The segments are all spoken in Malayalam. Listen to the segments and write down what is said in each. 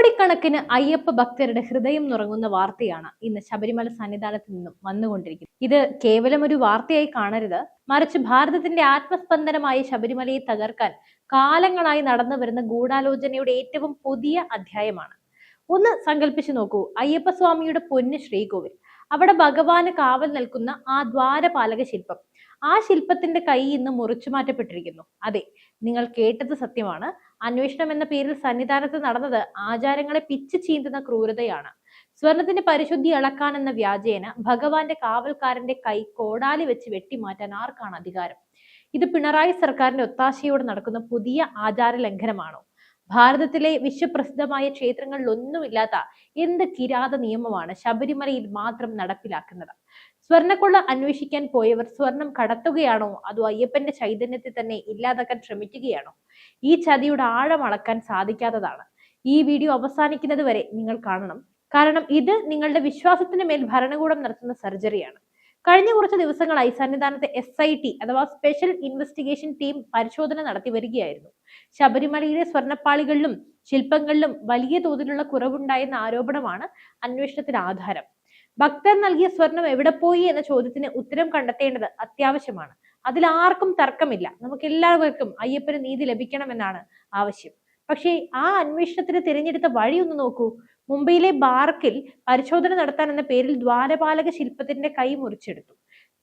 കോടിക്കണക്കിന് അയ്യപ്പ ഭക്തരുടെ ഹൃദയം നുറങ്ങുന്ന വാർത്തയാണ് ഇന്ന് ശബരിമല സന്നിധാനത്ത് നിന്നും വന്നുകൊണ്ടിരിക്കുന്നത്. ഇത് കേവലം ഒരു വാർത്തയായി കാണരുത്. മറിച്ച് ഭാരതത്തിന്റെ ആത്മസ്പന്ദനമായ ശബരിമലയെ തകർക്കാൻ കാലങ്ങളായി നടന്നു വരുന്ന ഗൂഢാലോചനയുടെ ഏറ്റവും പുതിയ അധ്യായമാണ്. ഒന്ന് സങ്കല്പിച്ചു നോക്കൂ. അയ്യപ്പ സ്വാമിയുടെ പൊന്ന് ശ്രീകോവിൽ. അവിടെ ഭഗവാന് കാവൽ നിൽക്കുന്ന ആ ദ്വാരപാലക ശില്പം. ആ ശില്പത്തിന്റെ കൈ ഇന്ന് മുറിച്ചു മാറ്റപ്പെട്ടിരിക്കുന്നു അതെ നിങ്ങൾ കേട്ടത് സത്യമാണ്. അന്വേഷണം എന്ന പേരിൽ സന്നിധാനത്ത് നടന്നത് ആചാരങ്ങളെ പിച്ചു ചീന്തുന്ന ക്രൂരതയാണ്. സ്വർണത്തിന്റെ പരിശുദ്ധി അളക്കാൻ എന്ന വ്യാജേന ഭഗവാന്റെ കാവൽക്കാരന്റെ കൈ കോടാലി വെച്ച് വെട്ടിമാറ്റാൻ ആർക്കാണ് അധികാരം? ഇത് പിണറായി സർക്കാരിന്റെ ഒത്താശയോടെ നടക്കുന്ന പുതിയ ആചാര ലംഘനമാണോ ഭാരതത്തിലെ വിശ്വപ്രസിദ്ധമായ ക്ഷേത്രങ്ങളിൽ ഒന്നുമില്ലാത്ത എന്ത് കിരാത നിയമമാണ് ശബരിമലയിൽ മാത്രം നടപ്പിലാക്കുന്നത്? സ്വർണക്കൊള്ള അന്വേഷിക്കാൻ പോയവർ സ്വർണം കടത്തുകയാണോ? അതോ അയ്യപ്പന്റെ ചൈതന്യത്തെ തന്നെ ഇല്ലാതാക്കാൻ ശ്രമിക്കുകയാണോ? ഈ ചതിയുടെ ആഴം അളക്കാൻ സാധിക്കാത്തതാണ്. ഈ വീഡിയോ അവസാനിക്കുന്നത് വരെ നിങ്ങൾ കാണണം. കാരണം ഇത് നിങ്ങളുടെ വിശ്വാസത്തിന് മേൽ ഭരണകൂടം നടത്തുന്ന സർജറിയാണ്. കഴിഞ്ഞ കുറച്ച് ദിവസങ്ങളായി സന്നിധാനത്തെ എസ് ഐ ടി അഥവാ സ്പെഷ്യൽ ഇൻവെസ്റ്റിഗേഷൻ ടീം പരിശോധന നടത്തി വരികയായിരുന്നു. ശബരിമലയിലെ സ്വർണപ്പാളികളിലും ശില്പങ്ങളിലും വലിയ തോതിലുള്ള കുറവുണ്ടായെന്ന ആരോപണമാണ് അന്വേഷണത്തിന് ആധാരം. ഭക്തർ നൽകിയ സ്വർണം എവിടെ പോയി എന്ന ചോദ്യത്തിന് ഉത്തരം കണ്ടെത്തേണ്ടത് അത്യാവശ്യമാണ്. അതിൽ ആർക്കും തർക്കമില്ല. നമുക്ക് എല്ലാവർക്കും അയ്യപ്പന് നീതി ലഭിക്കണമെന്നാണ് ആവശ്യം. പക്ഷേ ആ അന്വേഷണത്തിന് തിരഞ്ഞെടുത്ത വഴി ഒന്ന് നോക്കൂ. മുംബൈയിലെ ബാർക്കിൽ പരിശോധന നടത്താൻ എന്ന പേരിൽ ദ്വാരപാലക ശില്പത്തിന്റെ കൈ മുറിച്ചെടുത്തു.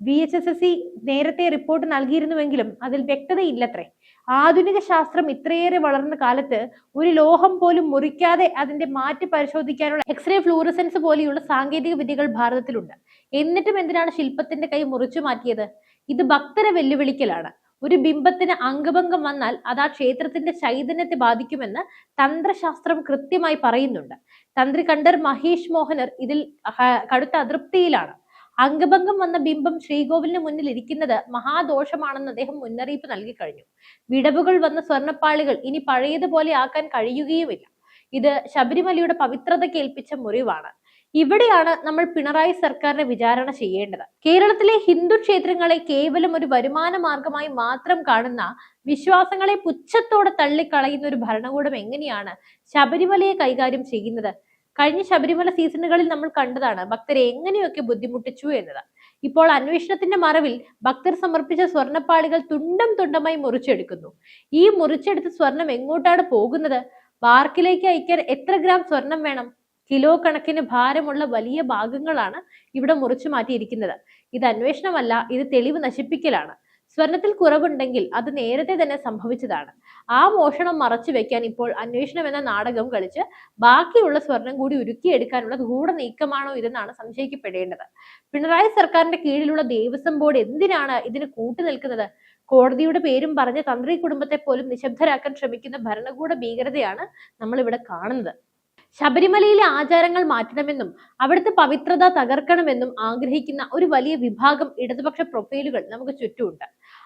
B H S S C നേരത്തെ റിപ്പോർട്ട് നൽകിയിരുന്നുവെങ്കിലും അതിൽ വ്യക്തതയില്ലത്രേ. ആധുനിക ശാസ്ത്രം ഇത്രയേറെ വളർന്ന കാലത്ത് ഒരു ലോഹം പോലും മുറിക്കാതെ അതിന്റെ മാറ്റി പരിശോധിക്കാനുള്ള എക്സ്റേ ഫ്ലൂറസെൻസ് പോലെയുള്ള സാങ്കേതിക വിദ്യകൾ ഭാരതത്തിലുണ്ട്. എന്നിട്ടും എന്തിനാണ് ശില്പത്തിന്റെ കൈ മുറിച്ചു മാറ്റിയത്? ഇത് ഭക്തരെ വെല്ലുവിളിക്കലാണ്. ഒരു ബിംബത്തിന് അംഗഭംഗം വന്നാൽ അത് ആ ക്ഷേത്രത്തിന്റെ ചൈതന്യത്തെ ബാധിക്കുമെന്ന് തന്ത്രശാസ്ത്രം കൃത്യമായി പറയുന്നുണ്ട്. തന്ത്രി കണ്ടർ മഹേഷ് മോഹനർ ഇതിൽ കടുത്ത അതൃപ്തിയിലാണ്. അംഗഭംഗം വന്ന ബിംബം ശ്രീകോവിലിന് മുന്നിൽ ഇരിക്കുന്നത് മഹാദോഷമാണെന്ന് അദ്ദേഹം മുന്നറിയിപ്പ് നൽകി കഴിഞ്ഞു. വിടവുകൾ വന്ന സ്വർണപ്പാളികൾ ഇനി പഴയതുപോലെ ആക്കാൻ കഴിയുകയുമില്ല. ഇത് ശബരിമലയുടെ പവിത്രത ഏൽപ്പിച്ച മുറിവാണ്. ഇവിടെയാണ് നമ്മൾ പിണറായി സർക്കാരിനെ വിചാരണ ചെയ്യേണ്ടത്. കേരളത്തിലെ ഹിന്ദു ക്ഷേത്രങ്ങളെ കേവലം ഒരു വരുമാന മാർഗമായി മാത്രം കാണുന്ന വിശ്വാസങ്ങളെ പുച്ഛത്തോടെ തള്ളിക്കളയുന്ന ഒരു ഭരണകൂടം എങ്ങനെയാണ് ശബരിമലയെ കൈകാര്യം ചെയ്യുന്നത്? കഴിഞ്ഞ ശബരിമല സീസണുകളിൽ നമ്മൾ കണ്ടതാണ് ഭക്തരെ എങ്ങനെയൊക്കെ ബുദ്ധിമുട്ടിച്ചു എന്നത് ഇപ്പോൾ അന്വേഷണത്തിന്റെ മറവിൽ ഭക്തർ സമർപ്പിച്ച സ്വർണപ്പാളികൾ തുണ്ടം തുണ്ടമായി മുറിച്ചെടുക്കുന്നു. ഈ മുറിച്ചെടുത്ത സ്വർണം എങ്ങോട്ടാണ് പോകുന്നത്? ബാർക്കിലേക്ക് അയക്കാൻ എത്ര ഗ്രാം സ്വർണം വേണം? കിലോ കണക്കിന് ഭാരമുള്ള വലിയ ഭാഗങ്ങളാണ് ഇവിടെ മുറിച്ചു മാറ്റിയിരിക്കുന്നത്. ഇത് അന്വേഷണമല്ല ഇത് തെളിവ് നശിപ്പിക്കലാണ്. സ്വർണത്തിൽ കുറവുണ്ടെങ്കിൽ അത് നേരത്തെ തന്നെ സംഭവിച്ചതാണ്. ആ മോഷണം മറച്ചു വെക്കാൻ ഇപ്പോൾ അന്വേഷണം എന്ന നാടകം കളിച്ച് ബാക്കിയുള്ള സ്വർണം കൂടി ഉരുക്കിയെടുക്കാനുള്ള ഗൂഢ നീക്കമാണോ ഇതെന്നാണ് സംശയിക്കപ്പെടേണ്ടത്. പിണറായി സർക്കാരിന്റെ കീഴിലുള്ള ദേവസ്വം ബോർഡ് എന്തിനാണ് ഇതിന് കൂട്ടു നിൽക്കുന്നത്? കോടതിയുടെ പേരും പറഞ്ഞ് തന്ത്രി കുടുംബത്തെ പോലും നിശബ്ദരാക്കാൻ ശ്രമിക്കുന്ന ഭരണകൂട ഭീകരതയാണ് നമ്മൾ ഇവിടെ കാണുന്നത്. ശബരിമലയിലെ ആചാരങ്ങൾ മാറ്റണമെന്നും അവിടുത്തെ പവിത്രത തകർക്കണമെന്നും ആഗ്രഹിക്കുന്ന ഒരു വലിയ വിഭാഗം ഇടതുപക്ഷ പ്രൊഫൈലുകൾ നമുക്ക് ചുറ്റുമുണ്ട്.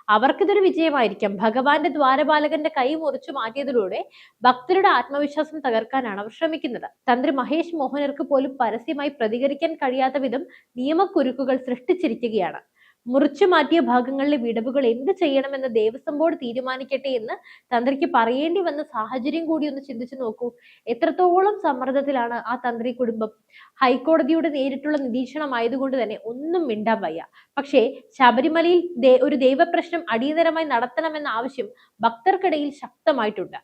അവർക്കിതൊരു വിജയമായിരിക്കാം. ഭഗവാന്റെ ദ്വാരപാലകന്റെ കൈ മുറിച്ചു മാറ്റിയതിലൂടെ ഭക്തരുടെ ആത്മവിശ്വാസം തകർക്കാനാണ് അവർ ശ്രമിക്കുന്നത്. തന്ത്രി മഹേഷ് മോഹനർക്ക് പോലും പരസ്യമായി പ്രതികരിക്കാൻ കഴിയാത്ത വിധം നിയമക്കുരുക്കുകൾ സൃഷ്ടിച്ചിരിക്കുകയാണ്. മുറിച്ചു മാറ്റിയ ഭാഗങ്ങളിലെ വിടവുകൾ എന്ത് ചെയ്യണമെന്ന് ദേവസ്വം ബോർഡ് തീരുമാനിക്കട്ടെ എന്ന് തന്ത്രിക്ക് പറയേണ്ടി വന്ന സാഹചര്യം കൂടി ഒന്ന് ചിന്തിച്ചു നോക്കൂ. എത്രത്തോളം സമ്മർദ്ദത്തിലാണ് ആ തന്ത്രി കുടുംബം? ഹൈക്കോടതിയുടെ നേരിട്ടുള്ള നിരീക്ഷണം ആയതുകൊണ്ട് തന്നെ ഒന്നും മിണ്ടാൻ വയ്യ. പക്ഷേ ശബരിമലയിൽ ഒരു ദൈവപ്രശ്നം അടിയന്തരമായി നടത്തണമെന്ന ആവശ്യം ഭക്തർക്കിടയിൽ ശക്തമായിട്ടുണ്ട്.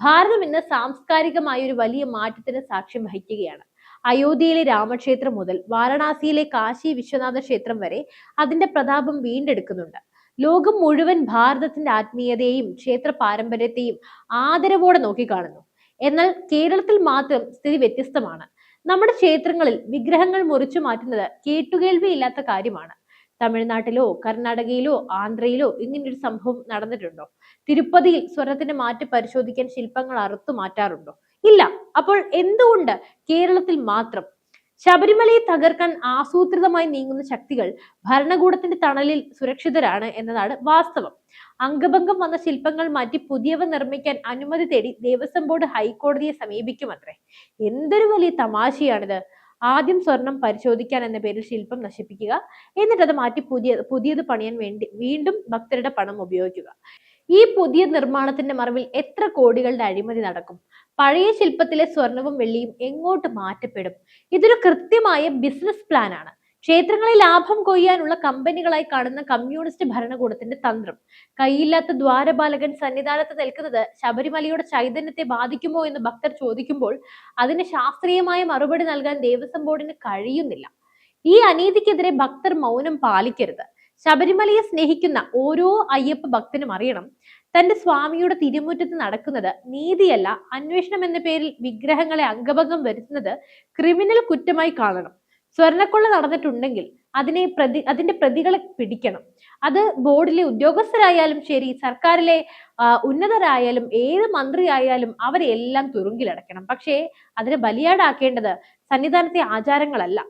ഭാരതം ഇന്ന് സാംസ്കാരികമായ ഒരു വലിയ മാറ്റത്തിന് സാക്ഷ്യം വഹിക്കുകയാണ്. അയോധ്യയിലെ രാമക്ഷേത്രം മുതൽ വാരണാസിയിലെ കാശി വിശ്വനാഥ ക്ഷേത്രം വരെ അതിന്റെ പ്രതാപം വീണ്ടെടുക്കുന്നുണ്ട്. ലോകം മുഴുവൻ ഭാരതത്തിന്റെ ആത്മീയതയെയും ക്ഷേത്ര പാരമ്പര്യത്തെയും ആദരവോടെ നോക്കിക്കാണുന്നു. എന്നാൽ കേരളത്തിൽ മാത്രം സ്ഥിതി വ്യത്യസ്തമാണ്. നമ്മുടെ ക്ഷേത്രങ്ങളിൽ വിഗ്രഹങ്ങൾ മുറിച്ചു മാറ്റുന്നത് കേട്ടുകേൾവിയില്ലാത്ത കാര്യമാണ്. തമിഴ്നാട്ടിലോ കർണാടകയിലോ ആന്ധ്രയിലോ ഇങ്ങനൊരു സംഭവം നടന്നിട്ടുണ്ടോ? തിരുപ്പതിയിൽ സ്വർണത്തിന്റെ മാറ്റി പരിശോധിക്കാൻ ശില്പങ്ങൾ അറുത്തു മാറ്റാറുണ്ടോ? ഇല്ല. അപ്പോൾ എന്തുകൊണ്ട് കേരളത്തിൽ മാത്രം? ശബരിമലയെ തകർക്കാൻ ആസൂത്രിതമായി നീങ്ങുന്ന ശക്തികൾ ഭരണകൂടത്തിന്റെ തണലിൽ സുരക്ഷിതരാണ് എന്നതാണ് വാസ്തവം. അംഗഭംഗം വന്ന ശില്പങ്ങൾ മാറ്റി പുതിയവ നിർമ്മിക്കാൻ അനുമതി തേടി ദേവസ്വം ബോർഡ് ഹൈക്കോടതിയെ സമീപിക്കുമത്രേ. എന്തൊരു വലിയ തമാശയാണിത്. ആദ്യം സ്വർണം പരിശോധിക്കാൻ എന്ന പേരിൽ ശില്പം നശിപ്പിക്കുക എന്നിട്ട് അത് മാറ്റി പുതിയ പുതിയത് പണിയാൻ വേണ്ടി വീണ്ടും ഭക്തരുടെ പണം ഉപയോഗിക്കുക. ഈ പുതിയ നിർമ്മാണത്തിന്റെ മറവിൽ എത്ര കോടികളുടെ അഴിമതി നടക്കും? പഴയ ശില്പത്തിലെ സ്വർണവും വെള്ളിയും എങ്ങോട്ട് മാറ്റപ്പെടും? ഇതൊരു കൃത്യമായ ബിസിനസ് പ്ലാൻ ആണ്. ക്ഷേത്രങ്ങളെ ലാഭം കൊയ്യാനുള്ള കമ്പനികളായി കാണുന്ന കമ്മ്യൂണിസ്റ്റ് ഭരണകൂടത്തിന്റെ തന്ത്രം. കൈയില്ലാത്ത ദ്വാരപാലകൻ സന്നിധാനത്ത് നിൽക്കുന്നത് ശബരിമലയുടെ ചൈതന്യത്തെ ബാധിക്കുമോ എന്ന് ഭക്തർ ചോദിക്കുമ്പോൾ അതിന് ശാസ്ത്രീയമായ മറുപടി നൽകാൻ ദേവസ്വം ബോർഡിന് കഴിയുന്നില്ല. ഈ അനീതിക്കെതിരെ ഭക്തർ മൗനം പാലിക്കരുത്. ശബരിമലയെ സ്നേഹിക്കുന്ന ഓരോ അയ്യപ്പ ഭക്തനും അറിയണം. തന്റെ സ്വാമിയുടെ തിരുമുറ്റത്ത് നടക്കുന്നത് നീതിയല്ല അന്വേഷണം എന്ന പേരിൽ വിഗ്രഹങ്ങളെ അംഗഭംഗം വരുത്തുന്നത് ക്രിമിനൽ കുറ്റമായി കാണണം. സ്വർണക്കൊള്ള നടന്നിട്ടുണ്ടെങ്കിൽ അതിനെ പ്രതി അതിന്റെ പ്രതികളെ പിടിക്കണം. അത് ബോർഡിലെ ഉദ്യോഗസ്ഥരായാലും ശരി സർക്കാരിലെ ഉന്നതരായാലും ഏത് മന്ത്രിയായാലും അവരെ എല്ലാം തുറുങ്കിലടക്കണം പക്ഷേ അതിനെ ബലിയാടാക്കേണ്ടത് സന്നിധാനത്തെ ആചാരങ്ങളല്ല.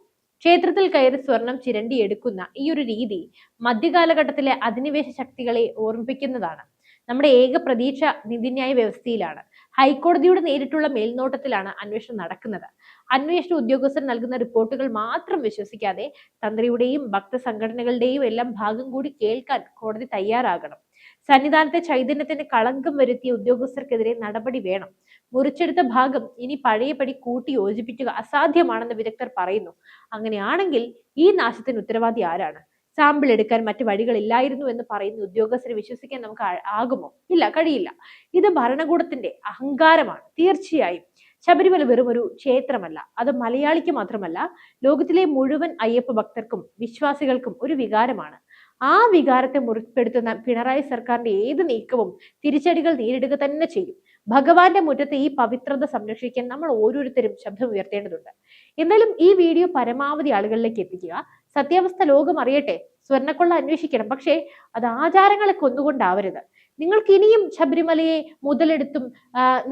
ക്ഷേത്രത്തിൽ കയറി സ്വർണം ചിരണ്ടി എടുക്കുന്ന ഈ ഒരു രീതി മധ്യകാലഘട്ടത്തിലെ അധിനിവേശ ശക്തികളെ ഓർമ്മിപ്പിക്കുന്നതാണ്. നമ്മുടെ ഏക പ്രതീക്ഷ നീതിന്യായ വ്യവസ്ഥയിലാണ്. ഹൈക്കോടതിയുടെ നേരിട്ടുള്ള മേൽനോട്ടത്തിലാണ് അന്വേഷണം നടക്കുന്നത്. അന്വേഷണ ഉദ്യോഗസ്ഥർ നൽകുന്ന റിപ്പോർട്ടുകൾ മാത്രം വിശ്വസിക്കാതെ തന്ത്രിയുടെയും ഭക്തസംഘടനകളുടെയും എല്ലാം ഭാഗം കൂടി കേൾക്കാൻ കോടതി തയ്യാറാകണം. സന്നിധാനത്തെ ചൈതന്യത്തിന് കളങ്കം വരുത്തിയ ഉദ്യോഗസ്ഥർക്കെതിരെ നടപടി വേണം. മുറിച്ചെടുത്ത ഭാഗം ഇനി പഴയപടി കൂട്ടി യോജിപ്പിക്കുക അസാധ്യമാണെന്ന് വിദഗ്ധർ പറയുന്നു. അങ്ങനെയാണെങ്കിൽ ഈ നാശത്തിന് ഉത്തരവാദി ആരാണ്? സാമ്പിൾ എടുക്കാൻ മറ്റു വഴികളില്ലായിരുന്നു എന്ന് പറയുന്ന ഉദ്യോഗസ്ഥരെ വിശ്വസിക്കാൻ നമുക്ക് ആകുമോ? ഇല്ല കഴിയില്ല. ഇത് ഭരണകൂടത്തിന്റെ അഹങ്കാരമാണ്. തീർച്ചയായും. ശബരിമല വെറും ഒരു ക്ഷേത്രമല്ല. അത് മലയാളിക്ക് മാത്രമല്ല ലോകത്തിലെ മുഴുവൻ അയ്യപ്പ ഭക്തർക്കും വിശ്വാസികൾക്കും ഒരു വികാരമാണ്. ആ വികാരത്തെ മുറിപ്പെടുത്തുന്ന പിണറായി സർക്കാരിന്റെ ഏത് നീക്കവും തിരിച്ചടികൾ നേരിടുക തന്നെ ചെയ്യും. ഭഗവാന്റെ മുറ്റത്തെ ഈ പവിത്രത സംരക്ഷിക്കാൻ നമ്മൾ ഓരോരുത്തരും ശബ്ദം ഉയർത്തേണ്ടതുണ്ട്. എന്നാലും ഈ വീഡിയോ പരമാവധി ആളുകളിലേക്ക് എത്തിക്കുക. സത്യാവസ്ഥ ലോകം അറിയട്ടെ. സ്വർണക്കൊള്ള അന്വേഷിക്കണം. പക്ഷേ അത് ആചാരങ്ങളെ കൊന്നുകൊണ്ടാവരുത്. നിങ്ങൾക്ക് ഇനിയും ശബരിമലയെ മുതലെടുത്തും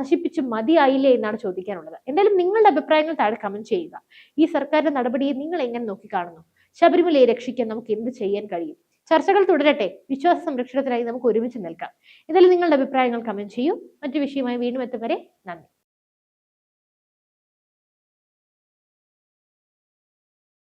നശിപ്പിച്ചും മതിയായില്ലേ എന്നാണ് ചോദിക്കാനുള്ളത്. എന്തായാലും നിങ്ങളുടെ അഭിപ്രായങ്ങൾ താഴെ കമന്റ് ചെയ്യുക. ഈ സർക്കാരിന്റെ നടപടിയെ നിങ്ങൾ എങ്ങനെ നോക്കിക്കാണുന്നു? ശബരിമലയെ രക്ഷിക്കാൻ നമുക്ക് എന്ത് ചെയ്യാൻ കഴിയും? ചർച്ചകൾ തുടരട്ടെ. വിശ്വാസ സംരക്ഷണത്തിനായി നമുക്ക് ഒരുമിച്ച് നിൽക്കാം. ഇതിൽ നിങ്ങളുടെ അഭിപ്രായങ്ങൾ കമന്റ് ചെയ്യൂ. മറ്റു വിഷയമായി വീണ്ടും എത്തും വരെ നന്ദി.